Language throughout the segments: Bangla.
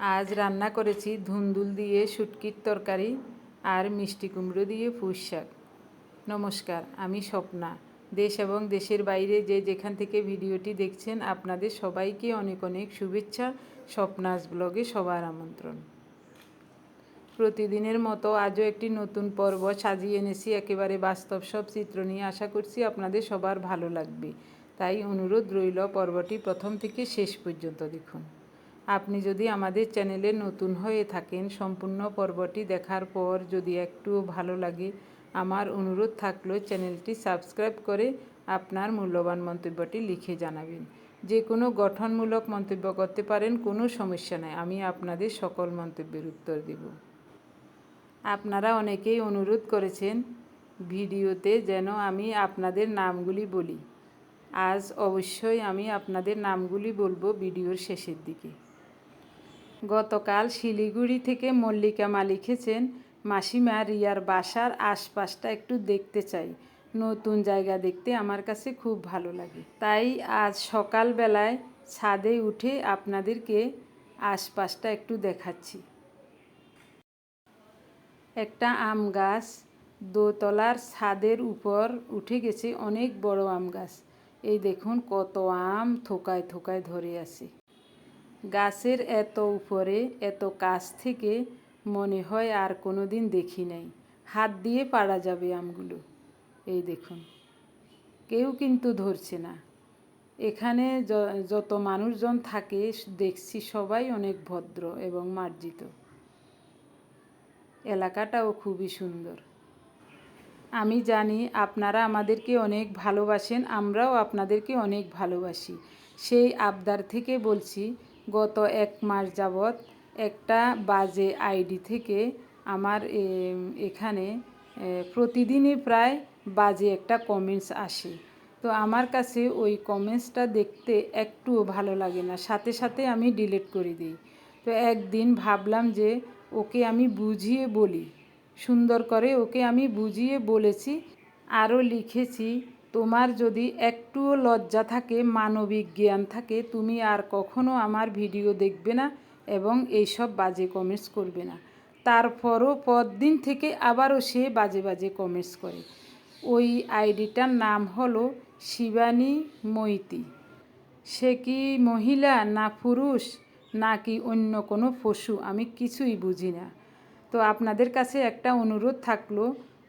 আজ রান্না করেছি ধুন্দুল দিয়ে শুটকির তরকারি আর মিষ্টি কুমড়ো দিয়ে পুঁই শাক। নমস্কার, আমি স্বপ্না। দেশ এবং দেশের বাইরে যে যেখান থেকে ভিডিওটি দেখছেন, আপনাদের সবাইকে অনেক অনেক শুভেচ্ছা, স্বপ্নাস ব্লগে সবার আমন্ত্রণ। প্রতিদিনের মতো আজও একটি নতুন পর্ব সাজিয়ে এনেছি, একেবারে বাস্তব সব চিত্র নিয়ে আশা করছি আপনাদের সবার ভালো লাগবে। তাই অনুরোধ রইল পর্বটি প্রথম থেকে শেষ পর্যন্ত দেখুন। আপনি যদি আমাদের চ্যানেলে নতুন হয়ে থাকেন, সম্পূর্ণ পর্বটি দেখার পর যদি একটুও ভালো লাগে, আমার অনুরোধ থাকল চ্যানেলটি সাবস্ক্রাইব করে আপনার মূল্যবান মন্তব্যটি লিখে জানাবেন। যে কোনো গঠনমূলক মন্তব্য করতে পারেন, কোনো সমস্যা নেই, আমি আপনাদের সকল মন্তব্যের উত্তর দেব। আপনারা অনেকেই অনুরোধ করেছেন ভিডিওতে যেন আমি আপনাদের নামগুলি বলি। আজ অবশ্যই আমি আপনাদের নামগুলি বলব ভিডিওর শেষের দিকে। গতকাল শিলিগুড়ি থেকে মল্লিকা মা লিখেছেন মাসিমা, রিয়ার বাসার আশপাশটা একটু দেখতে চাই। নতুন জায়গা দেখতে আমার কাছে খুব ভালো লাগে। তাই আজ সকালবেলায় ছাদে উঠে আপনাদেরকে আশপাশটা একটু দেখাচ্ছি। একটা আম গাছ দোতলার ছাদের উপর উঠে গেছে অনেক বড় আম গাছ। এই দেখুন কত আম থোকায় থোকায় ধরে আছে। গাছের এত উপরে, এত কাছ থেকে মনে হয় আর কোনো দিন দেখি নাই। হাত দিয়ে পাড়া যাবে আমগুলো। এই দেখুন। কেউ কিন্তু ধরছে না। এখানে যত মানুষজন থাকে, দেখছি সবাই অনেক ভদ্র এবং মার্জিত। এলাকাটাও খুবই সুন্দর। আমি জানি আপনারা আমাদেরকে অনেক ভালোবাসেন, আমরাও আপনাদেরকে অনেক ভালোবাসি। সেই আবদার থেকে বলছি গত এক মাস যাবৎ একটা বাজে আইডি থেকে আমার এখানে প্রতিদিনই প্রায় বাজে একটা কমেন্টস আসে। তো আমার কাছে ওই কমেন্টসটা দেখতে একটুও ভালো লাগে না। সাথে সাথে আমি ডিলিট করে দিই। তো একদিন ভাবলাম যে ওকে আমি বুঝিয়ে বলি। সুন্দর করে ওকে আমি বুঝিয়ে বলেছি। আরও লিখেছি তোমার যদি একটুও লজ্জা থাকে, মানবিক জ্ঞান থাকে, তুমি আর কখনো আমার ভিডিও দেখবে না এবং এইসব বাজে কমেন্টস করবে না। তারপরও পরদিন থেকে আবারও সে বাজে বাজে কমেন্টস করে। ওই আইডিটার নাম হলো শিবানী মৈতি। সে কি মহিলা না পুরুষ, নাকি অন্য কোনো পশু? আমি কিছুই বুঝি না। তো আপনাদের কাছে একটা অনুরোধ থাকল,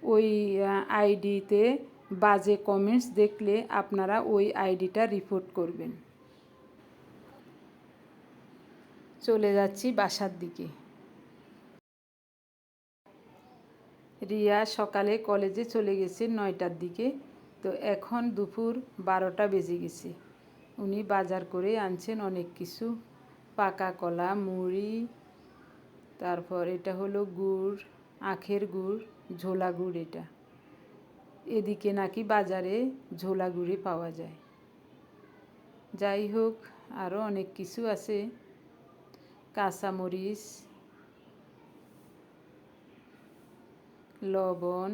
ওই আইডিতে বাজে কমেন্টস দেখলে আপনারা ওই আইডিটা রিপোর্ট করবেন। চলে যাচ্ছি বাসার দিকে। রিয়া সকালে কলেজে চলে গেছে নয়টার দিকে। তো এখন দুপুর বারোটা বেজে গেছে। উনি বাজার করে আনছেন অনেক কিছু। পাকা কলা, মুড়ি, তারপর এটা হলো গুড়, আখের গুড়, ঝোলা গুড় এটা। এদিকে নাকি বাজারে ঝোলা গুড়ি পাওয়া যায়। যাই হোক আরও অনেক কিছু আছে। কাঁচামরিচ, লবণ,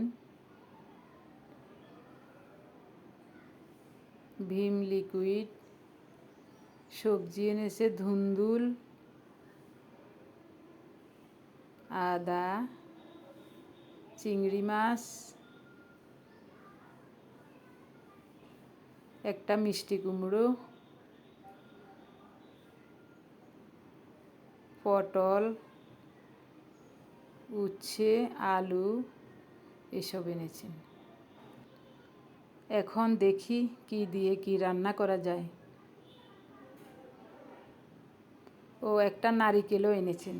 ভীম লিকুইড, সবজি এনেছে ধুন্দুল, আদা, চিংড়ি মাছ একটা মিষ্টি কুমড়ো, পটল, উচ্ছে, আলু, এসব এনেছেন এখন দেখি কি দিয়ে কি রান্না করা যায়। ও একটা নারিকেলও এনেছেন।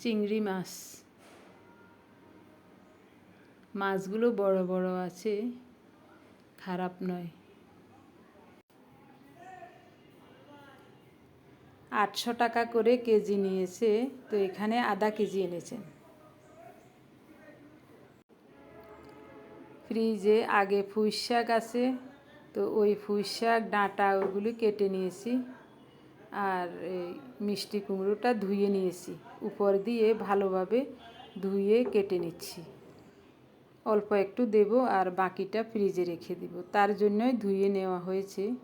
চিংড়ি মাছ। মাছগুলো বড় বড় আছে, খারাপ নয়। আটশো টাকা করে কেজি নিয়েছে, তো এখানে আধা কেজি এনেছেন ফ্রিজে আগে ফুই শাক আছে, তো ওই ফুই শাক ডাঁটা ওগুলি কেটে নিয়েছি। আর এই মিষ্টি কুমড়োটা ধুয়ে নিয়েছি। উপর দিয়ে ভালোভাবে ধুয়ে কেটে নিচ্ছি। অল্প একটু দেব আর বাকিটা ফ্রিজে রেখে দেব। তার জন্যই ধুয়ে নেওয়া হয়েছে।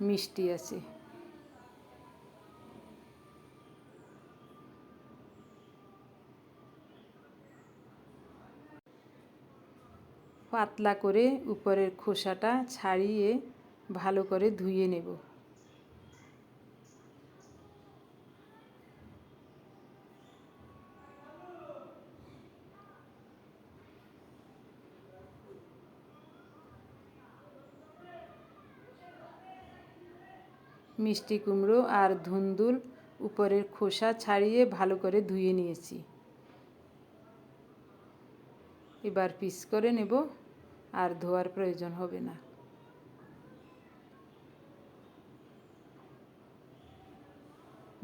মিষ্টি আছে। পাতলা করে উপরের খোসাটা ছাড়িয়ে ভালো করে ধুয়ে নেব। মিষ্টি কুমড়ো আর ধুন্দুল উপরের খোসা ছাড়িয়ে ভালো করে ধুয়ে নিয়েছি। এবার পিস করে নেব। আর ধোয়ার প্রয়োজন হবে না।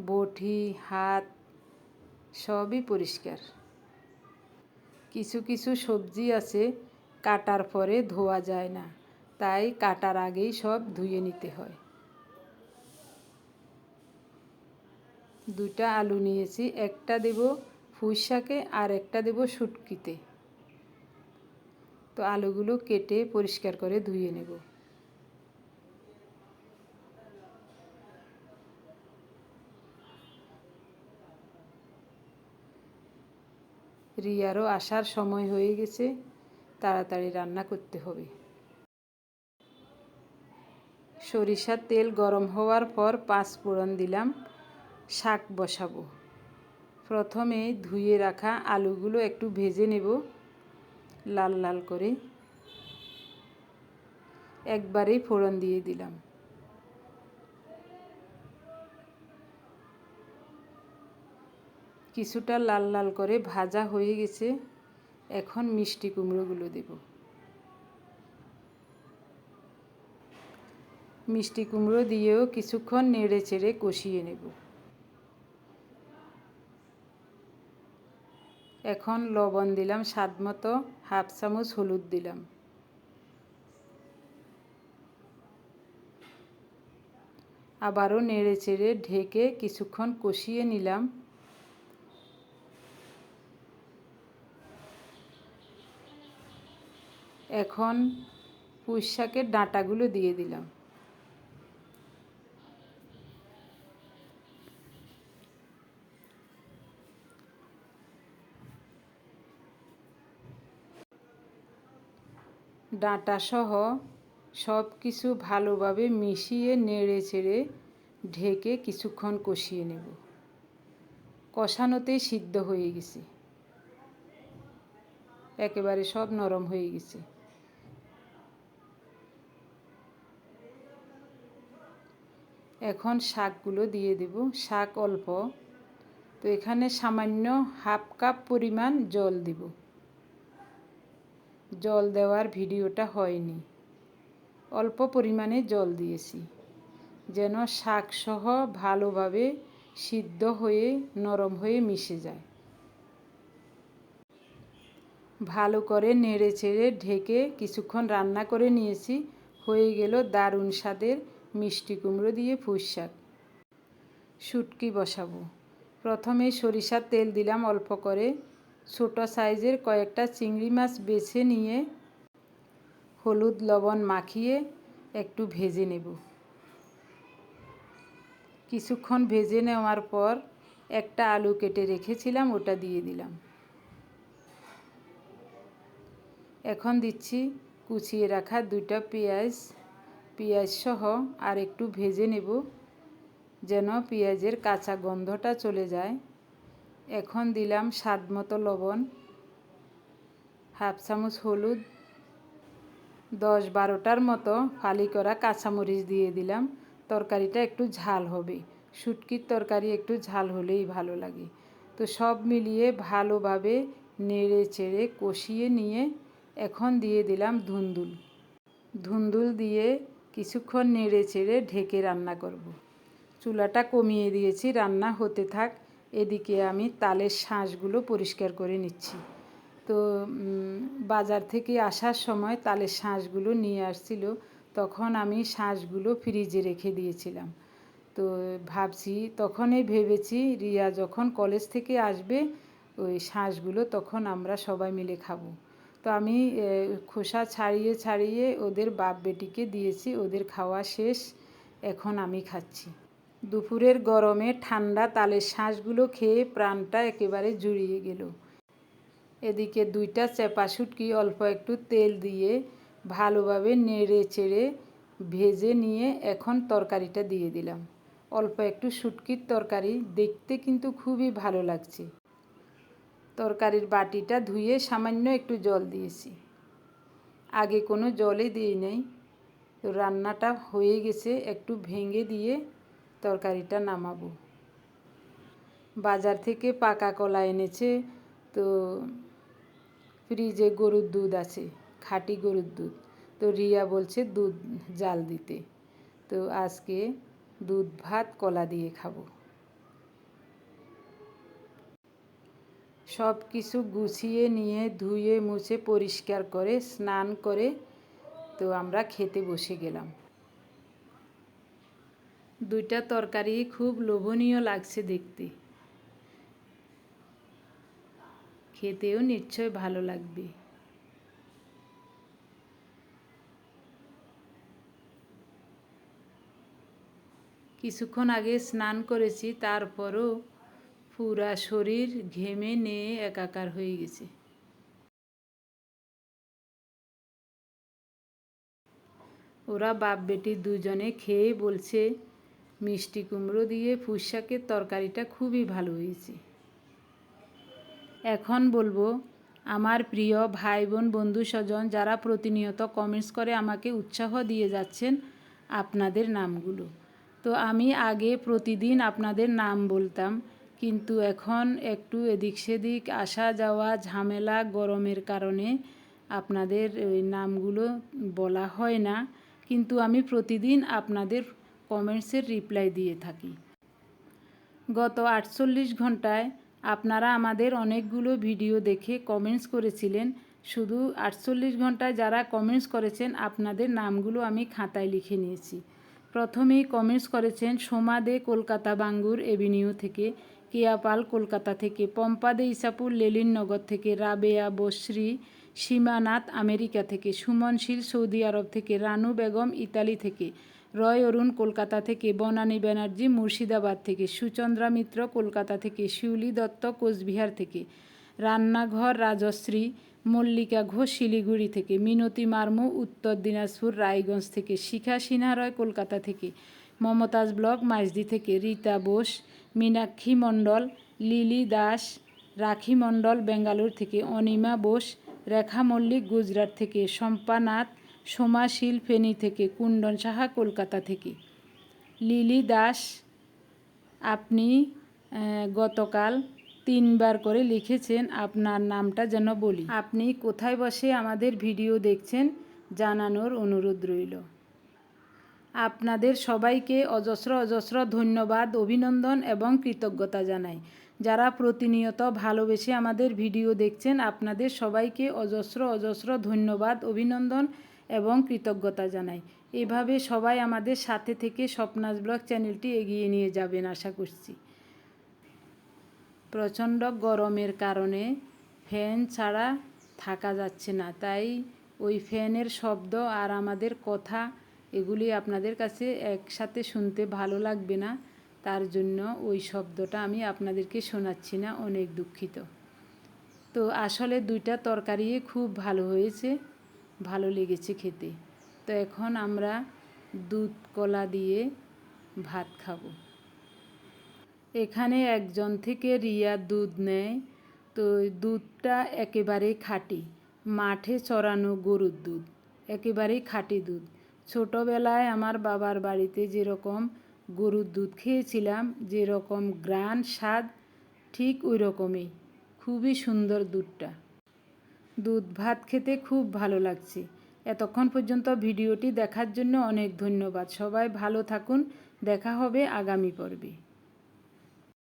বটি, হাত সবই পরিষ্কার। কিছু কিছু সবজি আছে কাটার পরে ধোয়া যায় না, তাই কাটার আগেই সব ধুয়ে নিতে হয়। দুটা আলু নিয়েছি, একটা দেব পুঁই শাকে আর একটা দেব শুটকিতে। তো আলুগুলো কেটে পরিষ্কার করে ধুয়ে নেব। রিয়ারও আসার সময় হয়ে গেছে, তাড়াতাড়ি রান্না করতে হবে। সরিষার তেল গরম হওয়ার পর পাঁচ ফোড়ন দিলাম, শাক বসাবো। প্রথমে ধুয়ে রাখা আলুগুলো একটু ভেজে নেব। লাল লাল করে একবারেই ফোড়ন দিয়ে দিলাম। কিছুটা লাল লাল করে ভাজা হয়ে গেছে, এখন মিষ্টি কুমড়োগুলো দেব। মিষ্টি কুমড়ো দিয়েও কিছুক্ষণ নেড়ে চেড়ে কষিয়ে নেব। এখন লবণ দিলাম, স্বাদ মতো হাফ চামচ হলুদ দিলাম। আবারও নেড়ে চেড়ে ঢেকে কিছুক্ষণ কষিয়ে নিলাম। এখন পুঁই শাকের ডাঁটাগুলো দিয়ে দিলাম। ডাঁটাসহ সব কিছু ভালোভাবে মিশিয়ে নেড়ে চেড়ে ঢেকে কিছুক্ষণ কষিয়ে নেব। কষানোতেই সিদ্ধ হয়ে গেছে। একেবারে সব নরম হয়ে গেছে। এখন শাকগুলো দিয়ে দেব। শাক অল্প। তো এখানে সামান্য হাফ কাপ পরিমাণ জল দিব। জল দেওয়ার ভিডিওটা হয়নি। অল্প পরিমাণে জল দিয়েছি, যেন শাকসহ ভালোভাবে সিদ্ধ হয়ে, নরম হয়ে মিশে যায়। ভালো করে নেড়ে চেড়ে ঢেকে কিছুক্ষণ রান্না করে নিয়েছি। হয়ে গেল দারুণ স্বাদের মিষ্টি কুমড়ো দিয়ে পুঁই শাক। শুটকি বসাবো। প্রথমে সরিষার তেল দিলাম অল্প করে। ছোট সাইজের কয়েকটা চিংড়ি মাছ বেছে নিয়ে হলুদ লবণ মাখিয়ে একটু ভেজে নেব। কিছুক্ষণ ভেজে নেওয়ার পর একটা আলু কেটে রেখেছিলাম, ওটা দিয়ে দিলাম। এখন দিচ্ছি কুচিয়ে রাখা দুইটা পেঁয়াজ। পেঁয়াজ সহ আর একটু ভেজে নেব, যেন পেঁয়াজের কাঁচা গন্ধটা চলে যায়। এখন দিলাম স্বাদ মতো লবণ, হাফ চামচ হলুদ, দশ বারোটার মতো ফালি করা কাঁচামরিচ দিয়ে দিলাম। তরকারিটা একটু ঝাল হবে। শুটকির তরকারি একটু ঝাল হলেই ভালো লাগে। তো সব মিলিয়ে ভালোভাবে নেড়ে চেড়ে কষিয়ে নিয়ে এখন দিয়ে দিলাম ধুন্দুল। ধুন্দুল দিয়ে কিছুক্ষণ নেড়ে চেড়ে ঢেকে রান্না করব। চুলাটা কমিয়ে দিয়েছি, রান্না হতে থাক। এদিকে আমি তালের শাঁসগুলো পরিষ্কার করে নিচ্ছি। তো বাজার থেকে আসার সময় তালের শাঁসগুলো নিয়ে আসছিল, তখন আমি শাঁসগুলো ফ্রিজে রেখে দিয়েছিলাম। তো ভাবছি, তখনই ভেবেছি, রিয়া যখন কলেজ থেকে আসবে, ওই শাঁসগুলো তখন আমরা সবাই মিলে খাব। তো আমি খোসা ছাড়িয়ে ছাড়িয়ে ওদের বাপ বেটিকে দিয়েছি, ওদের খাওয়া শেষ, এখন আমি খাচ্ছি। দুপুরের গরমে ঠান্ডা তালের শাঁসগুলো খেয়ে প্রাণটা একেবারে জুড়িয়ে গেল। এদিকে দুইটা চেপা শুটকি অল্প একটু তেল দিয়ে ভালোভাবে নেড়ে চেড়ে ভেজে নিয়ে এখন তরকারিটা দিয়ে দিলাম। অল্প একটু শুটকির তরকারি দেখতে কিন্তু খুবই ভালো লাগছে। তরকারির বাটিটা ধুয়ে সামান্য একটু জল দিয়েছি। আগে কোনো জলই দিই নাই। রান্নাটা হয়ে গেছে একটু ভেঙে দিয়ে তরকারিটা নামাবো। বাজার থেকে পাকা কলা এনেছে, তো ফ্রিজে গরুর দুধ আছে, খাঁটি গরুর দুধ। তো রিয়া বলছে দুধ, জাল দিতে। তো আজকে দুধ, ভাত, কলা দিয়ে খাব। সব কিছু গুছিয়ে নিয়ে, ধুয়ে, মুছে, পরিষ্কার করে, স্নান করে, তো আমরা খেতে বসে গেলাম। দুইটা তরকারি খুব লোভনীয় লাগছে দেখতে। খেতেও নিশ্চয় ভালো লাগবে। কিছুক্ষণ আগে স্নান করেছি, তারপরও পুরা শরীর ঘেমে নিয়ে একাকার হয়ে গেছে। ওরা বাপ বেটি দুজনে খেয়ে বলছে মিষ্টি কুমড়ো দিয়ে ফুসশাকের তরকারিটা খুবই ভালো হয়েছে। এখন বলব, আমার প্রিয় ভাই বোন বন্ধু স্বজন যারা প্রতিনিয়ত কমেন্টস করে আমাকে উৎসাহ দিয়ে যাচ্ছেন আপনাদের নামগুলো। তো আমি আগে প্রতিদিন আপনাদের নাম বলতাম, কিন্তু এখন একটু এদিক সেদিক আসা যাওয়া ঝামেলা গরমের কারণে আপনাদের নামগুলো বলা হয় না। কিন্তু আমি প্রতিদিন আপনাদের কমেন্টসের রিপ্লাই দিয়ে থাকি। গত আটচল্লিশ ঘন্টায় আপনারা আমাদের অনেকগুলো ভিডিও দেখে কমেন্টস করেছিলেন। শুধু আটচল্লিশ ঘন্টায় যারা কমেন্টস করেছেন, আপনাদের নামগুলো আমি খাতায় লিখে নিয়েছি। প্রথমেই কমেন্টস করেছেন সোমা দে কলকাতা বাঙ্গুর এভিনিউ থেকে, কেয়া পাল কলকাতা থেকে, পম্পা দে ইসাপুর লেলিননগর থেকে, রাবেয়া বশ্রী, সীমানাথ আমেরিকা থেকে, সুমনশীল সৌদি আরব থেকে, রানু বেগম ইতালি থেকে রয় অরুণ কলকাতা থেকে, বনানী ব্যানার্জি মুর্শিদাবাদ থেকে, সুচন্দ্রা মিত্র কলকাতা থেকে, শিউলি দত্ত কোচবিহার থেকে, রান্নাঘর রাজশ্রী মল্লিকা ঘোষ শিলিগুড়ি থেকে, মিনতি মার্মু উত্তর দিনাজপুর রায়গঞ্জ থেকে, শিখা সিনহা রয় কলকাতা থেকে, মমতাজ ব্লক মাইজদি থেকে, রীতা বোস, মীনাক্ষী মণ্ডল, লিলি দাস, রাখি মণ্ডল, বেঙ্গালুর থেকে, অনিমা বোস, রেখা মল্লিক গুজরাট থেকে, শম্পা নাথ সোমা শীল ফেনী থেকে, কুণ্ডন সাহা কলকাতা থেকে। লিলি দাস, আপনি গতকাল তিনবার করে লিখেছেন আপনার নামটা যেন বলি। আপনি কোথায় বসে আমাদের ভিডিও দেখছেন জানানোর অনুরোধ রইল। আপনাদের সবাইকে অজস্র অজস্র ধন্যবাদ, অভিনন্দন এবং কৃতজ্ঞতা জানাই। যারা প্রতিনিয়ত ভালোবেসে আমাদের ভিডিও দেখছেন, আপনাদের সবাইকে অজস্র অজস্র ধন্যবাদ, অভিনন্দন এবং কৃতজ্ঞতা জানাই। এভাবে সবাই আমাদের সাথে থেকে স্বপ্নাস ব্লগ চ্যানেলটি এগিয়ে নিয়ে যাবেন আশা করছি। প্রচণ্ড গরমের কারণে ফ্যান ছাড়া থাকা যাচ্ছে না। তাই ওই ফ্যানের শব্দ আর আমাদের কথা, এগুলি আপনাদের কাছে একসাথে শুনতে ভালো লাগবে না। তার জন্য ওই শব্দটা আমি আপনাদেরকে শোনাচ্ছি না, অনেক দুঃখিত। তো আসলে দুইটা তরকারি খুব ভালো হয়েছে। ভালো লেগেছে খেতে। তো এখন আমরা দুধ কলা দিয়ে ভাত খাব। এখানে একজন থেকে রিয়া দুধ নেয়। তো দুধটা একেবারেই খাঁটি। মাঠে চড়ানো গরুর দুধ। একেবারেই খাঁটি দুধ। ছোটোবেলায় আমার বাবার বাড়িতে যেরকম গরুর দুধ খেয়েছিলাম, যেরকম গ্রান স্বাদ, ঠিক ওই রকমই খুবই সুন্দর দুধটা। দুধ ভাত খেতে খুব ভালো লাগছে। এতক্ষণ পর্যন্ত ভিডিওটি দেখার জন্য অনেক ধন্যবাদ। সবাই ভালো থাকুন। দেখা হবে আগামী পর্বে।